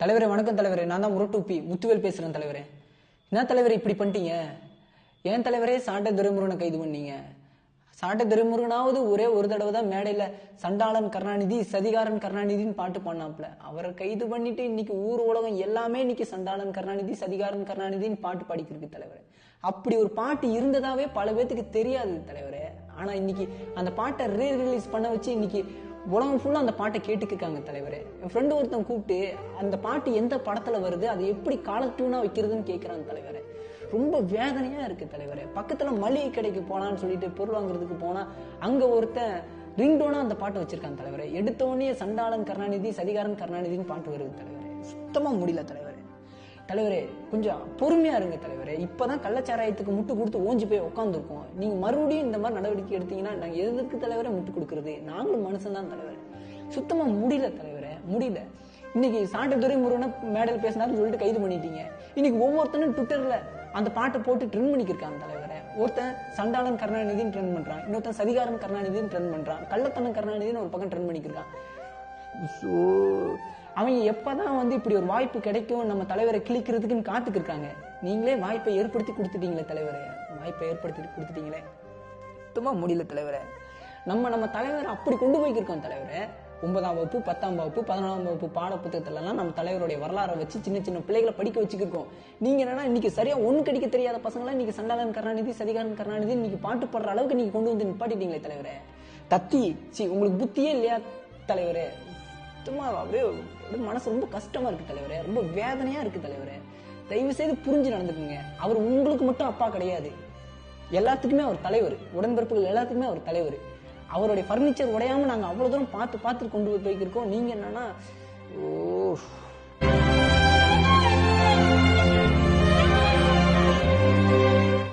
தலைவரே வணக்கம் தலைவரே. நான் தான் முரட்டுப்பி முத்துவேல் பேசுகிறேன் தலைவரே. என்ன தலைவர் இப்படி பண்ணிட்டீங்க? ஏன் தலைவரே சாட்டை துரைமுருகனை கைது பண்ணீங்க? சாட்டை துரைமுருகனாவது ஒரே ஒரு தடவை தான் மேடையில சண்டாளன் கருணாநிதி சதிகாரன் கருணாநிதின்னு பாட்டு பண்ணாப்புல அவரை கைது பண்ணிட்டு இன்னைக்கு ஊர் உலகம் எல்லாமே இன்னைக்கு சண்டாளன் கருணாநிதி சதிகாரன் கருணாநிதின்னு பாட்டு பாடிக்கிருக்கு தலைவர். அப்படி ஒரு பாட்டு இருந்ததாவே பல பேத்துக்கு தெரியாது தலைவரே. ஆனா இன்னைக்கு அந்த பாட்டை ரீ ரிலீஸ் பண்ண வச்சு இன்னைக்கு உலகம் ஃபுல்லாக அந்த பாட்டை கேட்டுக்கிருக்காங்க தலைவரே. என் ஃப்ரெண்டு ஒருத்தன் கூப்பிட்டு அந்த பாட்டு எந்த படத்தில் வருது அதை எப்படி காலத்தூணா வைக்கிறதுன்னு கேட்குறாங்க தலைவரே. ரொம்ப வேதனையாக இருக்குது தலைவரே. பக்கத்தில் மளிகை கடைக்கு போகலான்னு சொல்லிட்டு பொருள் வாங்குறதுக்கு போனால் அங்கே ஒருத்தன் ரிங்டோனா அந்த பாட்டு வச்சிருக்கான் தலைவரே. எடுத்தோடனே சண்டாளன் கருணாநிதி சதிகாரன் கருணாநிதின்னு பாட்டு வருது தலைவரே. சுத்தமாக முடியல தலைவரே. தலைவரே கொஞ்சம் பொறுமையா இருங்க தலைவரே. இப்பதான் கள்ளச்சாராயத்துக்கு முட்டு கொடுத்து ஓஞ்சி போய் உட்காந்துருக்கோம் நீங்க மறுபடியும் இந்த மாதிரி நடவடிக்கை எடுத்தீங்கன்னா நாங்க எதுக்கு தலைவரே முட்டு கொடுக்கறது? நாங்களும் மனுஷன் தான் சுத்தமா முடியல தலைவரே முடியல. இன்னைக்கு சாண்டதுரை முருகனை மேடல் பேசினாருன்னு சொல்லிட்டு கைது பண்ணிட்டீங்க. இன்னைக்கு ஒவ்வொருத்தனும் ட்விட்டர்ல அந்த பாட்டை போட்டு ட்ரெண்ட் பண்ணிக்கிருக்காங்க தலைவரே. ஒருத்தன் சண்டாளன் கருணாநிதினு ட்ரெண்ட் பண்றான் இன்னொருத்தன் சதிகாரம் கருணாநிதின்னு ட்ரெண்ட் பண்றான் கள்ளத்தனம் கருணாநிதின்னு ஒரு பக்கம் ட்ரெண்ட் பண்ணிக்கிறான் ஸோ அவங்க எப்பதான் வந்து இப்படி ஒரு வாய்ப்பு கிடைக்கும் நம்ம தலைவரை கிழிக்கிறதுக்குன்னு காத்துக்கு இருக்காங்க நீங்களே வாய்ப்பை ஏற்படுத்தி கொடுத்துட்டீங்களே தலைவரை. வாய்ப்பை ஏற்படுத்தி கொடுத்துட்டீங்களே. சுத்தமா முடியல தலைவரை. நம்ம நம்ம தலைவரை அப்படி கொண்டு போய்க்கிருக்கோம் தலைவரை. ஒன்பதாம் வகுப்பு பத்தாம் வகுப்பு பதினொன்றாம் வகுப்பு பாட புத்தகத்திலலாம் நம்ம தலைவருடைய வரலாறை வச்சு சின்ன சின்ன பிள்ளைகளை படிக்க வச்சுக்கிருக்கோம். நீங்க என்னன்னா இன்னைக்கு சரியா ஒன்னு கடிக்க தெரியாத பசங்களாம் இன்னைக்கு சண்டாளன் கருணாநிதி சதிகாரன் கருணாநிதி இன்னைக்கு பாட்டு பாடுற அளவுக்கு நீங்க கொண்டு வந்து நிப்பாட்டிட்டீங்களே தலைவரே. தத்தி சி உங்களுக்கு புத்தியே இல்லையா தலைவரே? சுத்தமா அப்படியே மனசு ரொம்ப கஷ்டமா இருக்கு தலைவரே. ரொம்ப வேதனையா இருக்கு தலைவரே. தயவு செய்து புரிஞ்சு நடந்துக்குங்க. அவர் உங்களுக்கு மட்டும் அப்பா கிடையாது. எல்லாத்துக்குமே அவர் தலைவர். உடன்பிறப்புகள் எல்லாத்துக்குமே அவர் தலைவர். அவருடைய ஃபர்னிச்சர் உடையாம நாங்க அவ்வளவு தூரம் பார்த்து பார்த்து கொண்டு போய் போய்க்கிருக்கோம் நீங்க என்னன்னா ஓ.